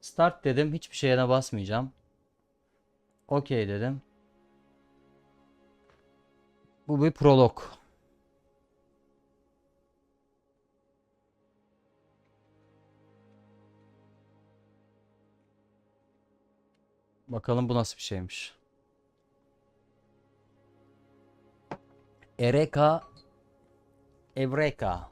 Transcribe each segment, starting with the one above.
Start dedim. Hiçbir şeyine basmayacağım. Okey dedim. Bu bir prolog. Bakalım bu nasıl bir şeymiş. Ereka Evreka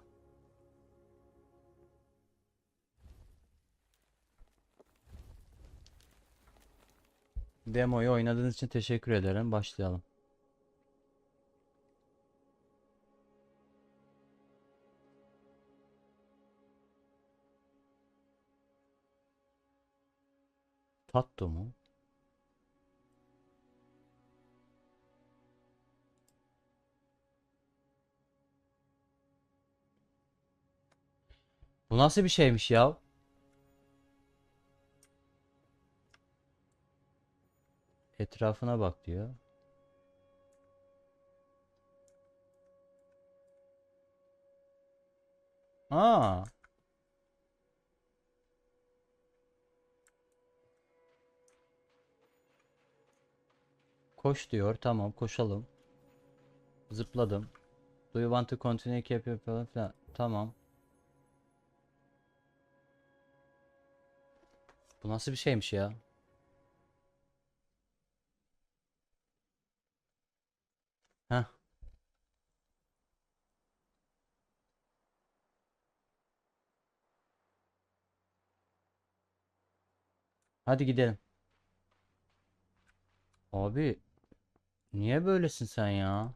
Demoyu oynadığınız için teşekkür ederim. Başlayalım. Tatto mu? Bu nasıl bir şeymiş ya? Etrafına bak diyor. Aa. Koş diyor. Tamam koşalım. Zıpladım. Do you want to continue keep your falan. Tamam. Bu nasıl bir şeymiş ya? Hadi gidelim. Abi niye böylesin sen ya?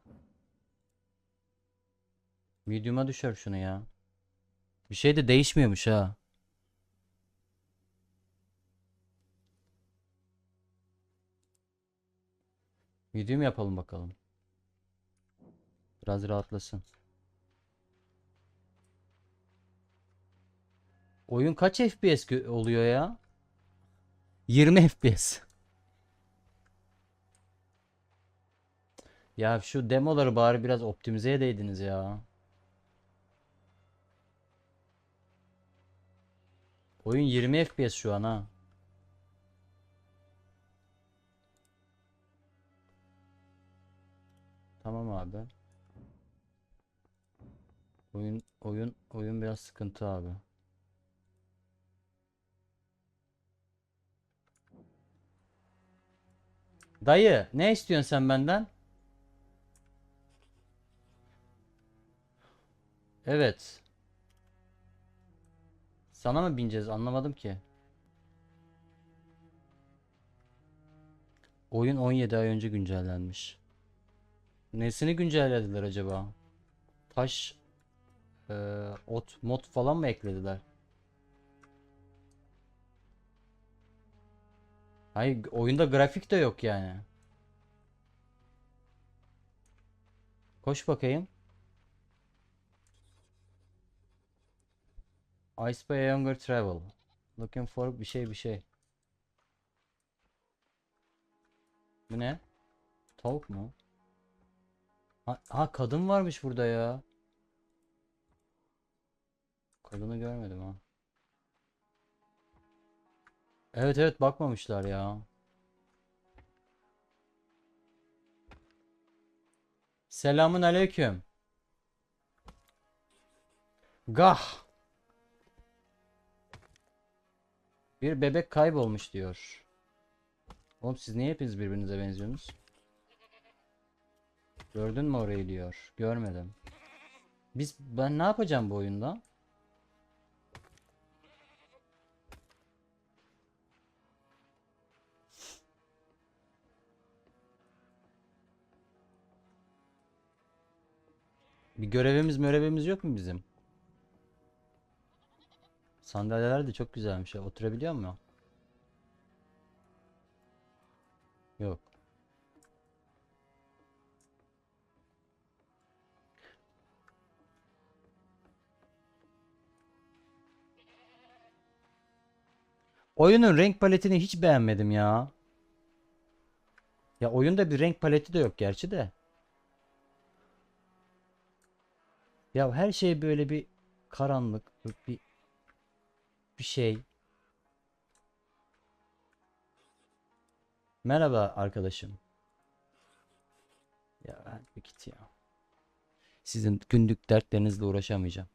Medium'a düşer şunu ya. Bir şey de değişmiyormuş ha. Medium yapalım bakalım. Biraz rahatlasın. Oyun kaç FPS oluyor ya? 20 FPS. Ya şu demoları bari biraz optimize edeydiniz ya. Oyun 20 FPS şu an ha. Tamam abi. Oyun oyun oyun biraz sıkıntı abi. Dayı, ne istiyorsun sen benden? Evet. Sana mı bineceğiz? Anlamadım ki. Oyun 17 ay önce güncellenmiş. Nesini güncellediler acaba? Taş, eee, ot, mod falan mı eklediler? Hayır, oyunda grafik de yok yani. Koş bakayım. I spy younger travel. Looking for bir şey bir şey. Bu ne? Tavuk mu? Ha, ha kadın varmış burada ya. Kadını görmedim ha. Evet evet bakmamışlar ya. Selamun aleyküm. Gah. Bir bebek kaybolmuş diyor. Oğlum siz niye hepiniz birbirinize benziyorsunuz? Gördün mü orayı diyor. Görmedim. Biz ben ne yapacağım bu oyunda? Bir görevimiz görevimiz yok mu bizim? Sandalyeler de çok güzelmiş ya. Oturabiliyor mu? Yok. Oyunun renk paletini hiç beğenmedim ya. Ya oyunda bir renk paleti de yok gerçi de. Ya her şey böyle bir karanlık, bir bir şey. Merhaba arkadaşım. Ya ben bir git ya. Sizin günlük dertlerinizle uğraşamayacağım.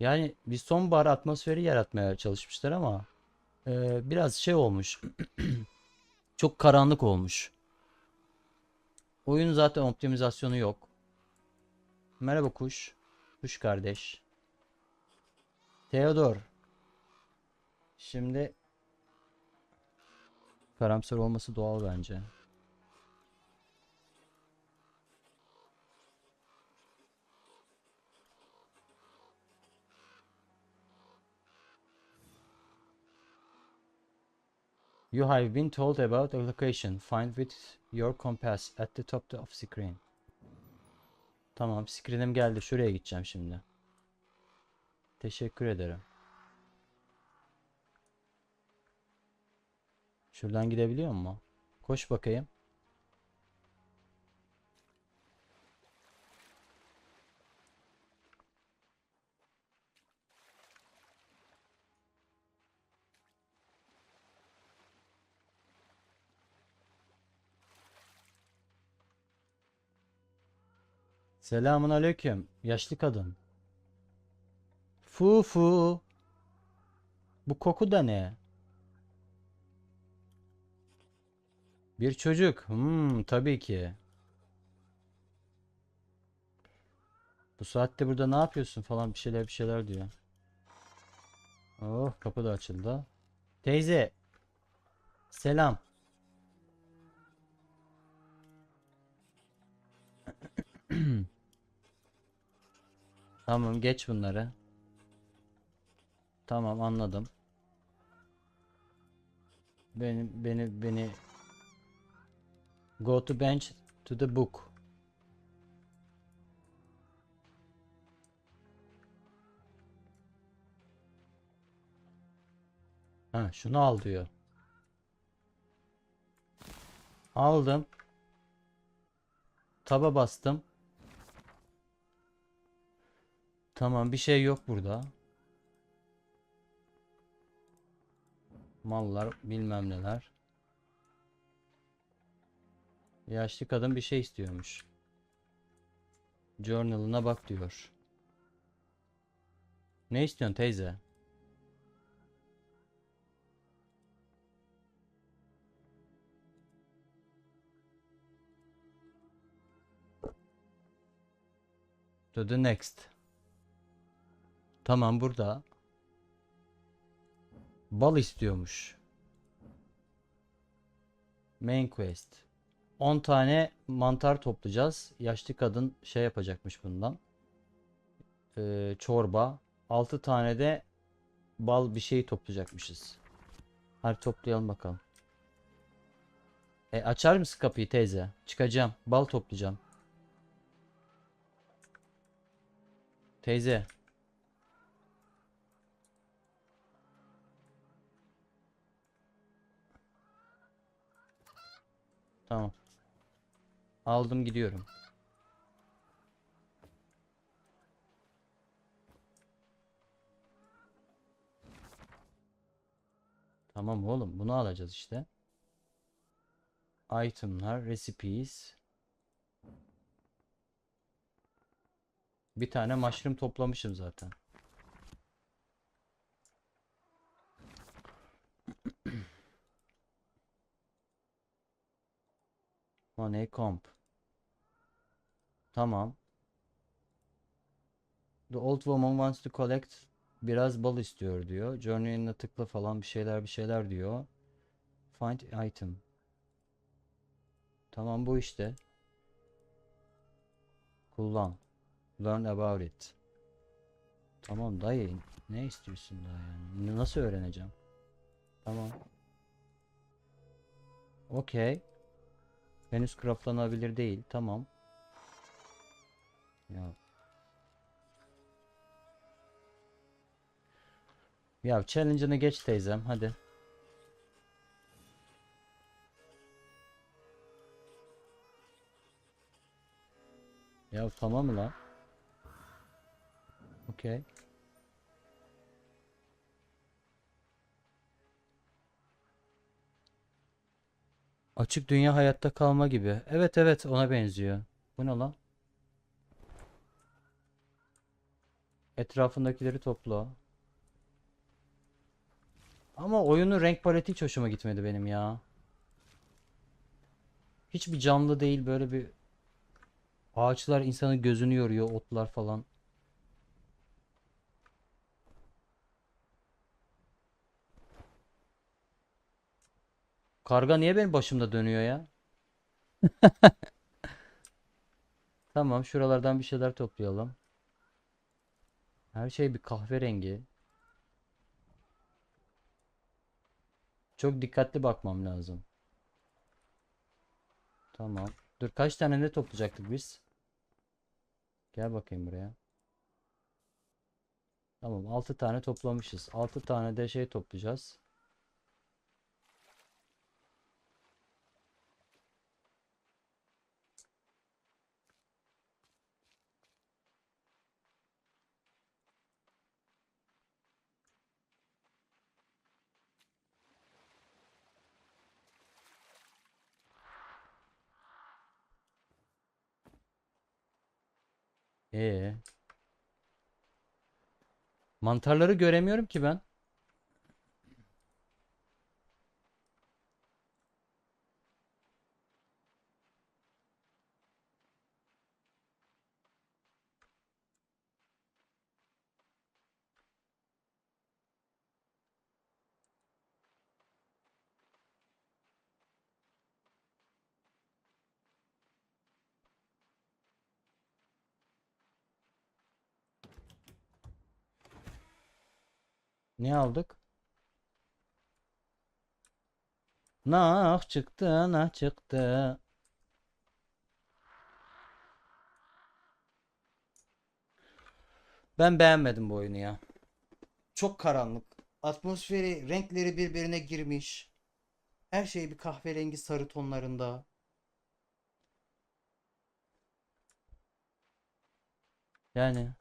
Yani bir sonbahar atmosferi yaratmaya çalışmışlar ama e, biraz şey olmuş. Çok karanlık olmuş. Oyun zaten optimizasyonu yok. Merhaba kuş. Kuş kardeş. Theodor. Şimdi karamsar olması doğal bence. You have been told about the location. Find with your compass at the top of screen. Tamam, screen'im geldi. Şuraya gideceğim şimdi. Teşekkür ederim. Şuradan gidebiliyor mu? Koş bakayım. Selamun aleyküm. Yaşlı kadın. Fu fu. Bu koku da ne? Bir çocuk. Hmm, tabii ki. Bu saatte burada ne yapıyorsun falan bir şeyler bir şeyler diyor. Oh kapı da açıldı. Teyze. Selam. Tamam geç bunları. Tamam anladım. Beni beni beni Go to bench to the book. Ha, şunu al diyor. Aldım. Taba bastım. Tamam bir şey yok burada. Mallar bilmem neler. Yaşlı kadın bir şey istiyormuş. Journal'ına bak diyor. Ne istiyorsun teyze? To the next. Tamam burada. Bal istiyormuş. Main quest. 10 tane mantar toplayacağız. Yaşlı kadın şey yapacakmış bundan. Ee, çorba. 6 tane de bal bir şey toplayacakmışız. Hadi toplayalım bakalım. E, açar mısın kapıyı teyze? Çıkacağım. Bal toplayacağım. Teyze. Tamam. Aldım gidiyorum. Tamam oğlum bunu alacağız işte. Itemlar, recipes. Bir tane mushroom toplamışım zaten. Money comp. Tamam. The old woman wants to collect biraz bal istiyor diyor. Journey'ine tıkla falan bir şeyler bir şeyler diyor. Find item. Tamam bu işte. Kullan. Learn about it. Tamam dayı ne istiyorsun daha yani? Nasıl öğreneceğim? Tamam. Okey. Henüz craftlanabilir değil. Tamam. Ya. Ya challenge'ını geç teyzem hadi. Ya tamam mı lan? Okey. Açık dünya hayatta kalma gibi. Evet evet ona benziyor. Bu ne lan? Etrafındakileri topla. Ama oyunun renk paleti hiç hoşuma gitmedi benim ya. Hiçbir canlı değil böyle bir ağaçlar insanın gözünü yoruyor, otlar falan. Karga niye benim başımda dönüyor ya? Tamam, şuralardan bir şeyler toplayalım. Her şey bir kahverengi. Çok dikkatli bakmam lazım. Tamam. Dur kaç tane ne toplayacaktık biz? Gel bakayım buraya. Tamam 6 tane toplamışız. 6 tane de şey toplayacağız. Ee, mantarları göremiyorum ki ben. Ne aldık? Nah çıktı, nah çıktı. Ben beğenmedim bu oyunu ya. Çok karanlık. Atmosferi, renkleri birbirine girmiş. Her şey bir kahverengi sarı tonlarında. Yani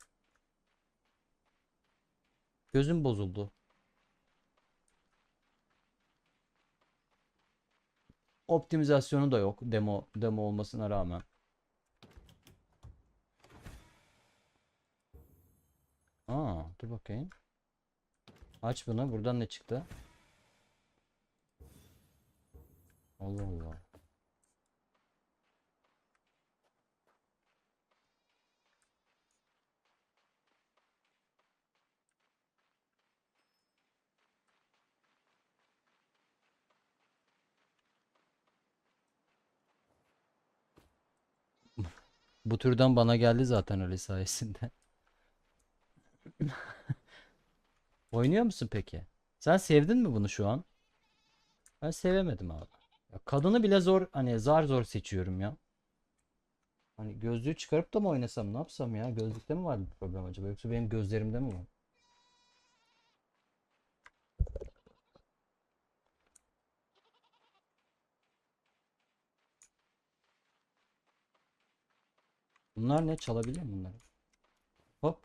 gözüm bozuldu. Optimizasyonu da yok demo demo olmasına rağmen. Aa, dur bakayım. Aç bunu. Buradan ne çıktı? Allah Allah. Bu türden bana geldi zaten öyle sayesinde. Oynuyor musun peki? Sen sevdin mi bunu şu an? Ben sevemedim abi. Ya kadını bile zor hani zar zor seçiyorum ya. Hani gözlüğü çıkarıp da mı oynasam ne yapsam ya? Gözlükte mi var problem acaba? Yoksa benim gözlerimde mi var? Bunlar ne? Çalabiliyor muyum bunları? Hop.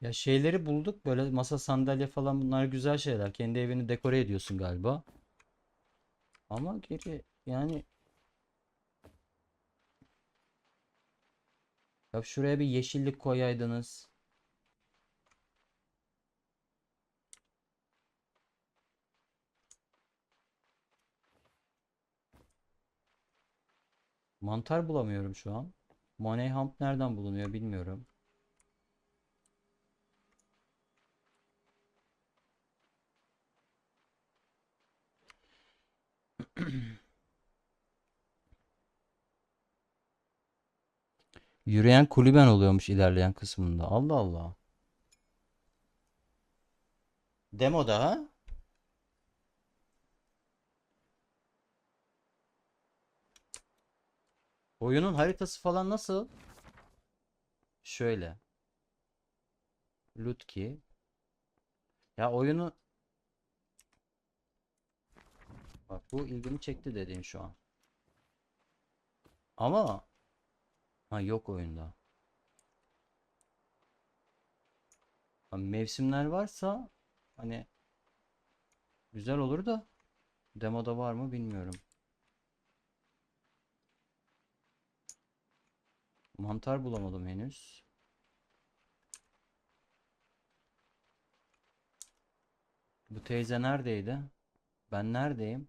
Ya şeyleri bulduk. Böyle masa sandalye falan bunlar güzel şeyler. Kendi evini dekore ediyorsun galiba. Ama geri yani ya şuraya bir yeşillik koyaydınız. Mantar bulamıyorum şu an. Money Hump nereden bulunuyor bilmiyorum. Yürüyen kulüben oluyormuş ilerleyen kısmında. Allah Allah. Demoda ha? Oyunun haritası falan nasıl? Şöyle. Lutki. Ya oyunu Bak bu ilgimi çekti dediğin şu an. Ama ha yok oyunda. Ha, Mevsimler varsa hani güzel olur da demoda var mı bilmiyorum. Mantar bulamadım henüz. Bu teyze neredeydi? Ben neredeyim?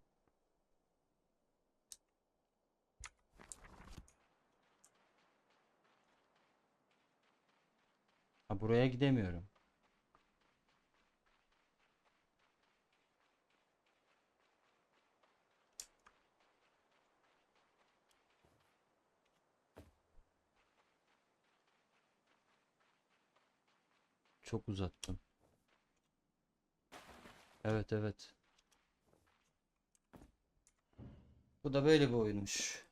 Ha, buraya gidemiyorum. Çok uzattım. Evet evet. Bu da böyle bir oyunmuş.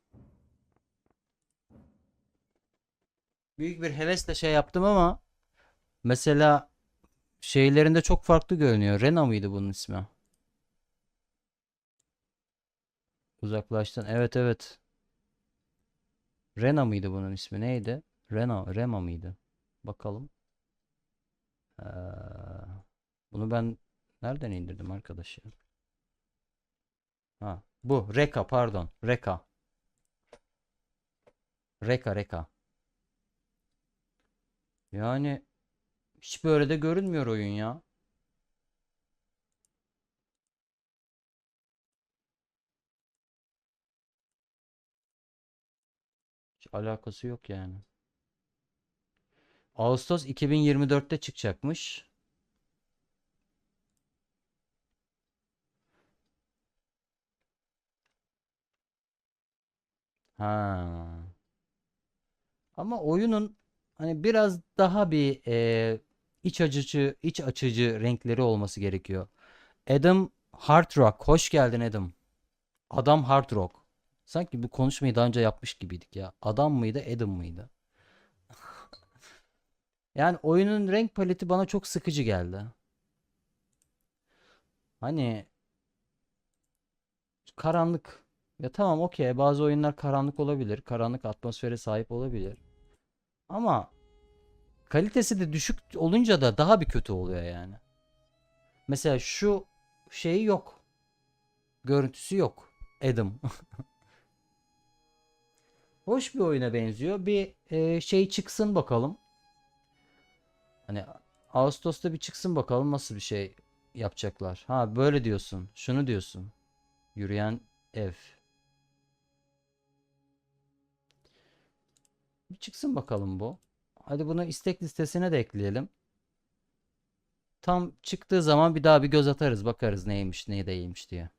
Büyük bir hevesle şey yaptım ama mesela şeylerinde çok farklı görünüyor. Rena mıydı bunun ismi? Uzaklaştın. Evet evet. Rena mıydı bunun ismi? Neydi? Rena, Rema mıydı? Bakalım. Ee, bunu ben nereden indirdim arkadaş ya? Ha, bu Reka pardon. Reka. Reka Reka. Yani hiç böyle de görünmüyor oyun ya. Hiç alakası yok yani. Ağustos 2024'te çıkacakmış. Ha. Ama oyunun hani biraz daha bir e, iç açıcı iç açıcı renkleri olması gerekiyor. Adam Hard Rock. Hoş geldin Adam. Adam Hard Rock. Sanki bu konuşmayı daha önce yapmış gibiydik ya. Adam mıydı, Adam mıydı? Yani oyunun renk paleti bana çok sıkıcı geldi. Hani karanlık. Ya tamam okey bazı oyunlar karanlık olabilir. Karanlık atmosfere sahip olabilir. Ama kalitesi de düşük olunca da daha bir kötü oluyor yani. Mesela şu şeyi yok. Görüntüsü yok. Adam. Hoş bir oyuna benziyor. Bir e, şey çıksın bakalım. Hani Ağustos'ta bir çıksın bakalım nasıl bir şey yapacaklar. Ha böyle diyorsun. Şunu diyorsun. Yürüyen ev. Bir çıksın bakalım bu. Hadi bunu istek listesine de ekleyelim. Tam çıktığı zaman bir daha bir göz atarız bakarız neymiş ne değilmiş diye.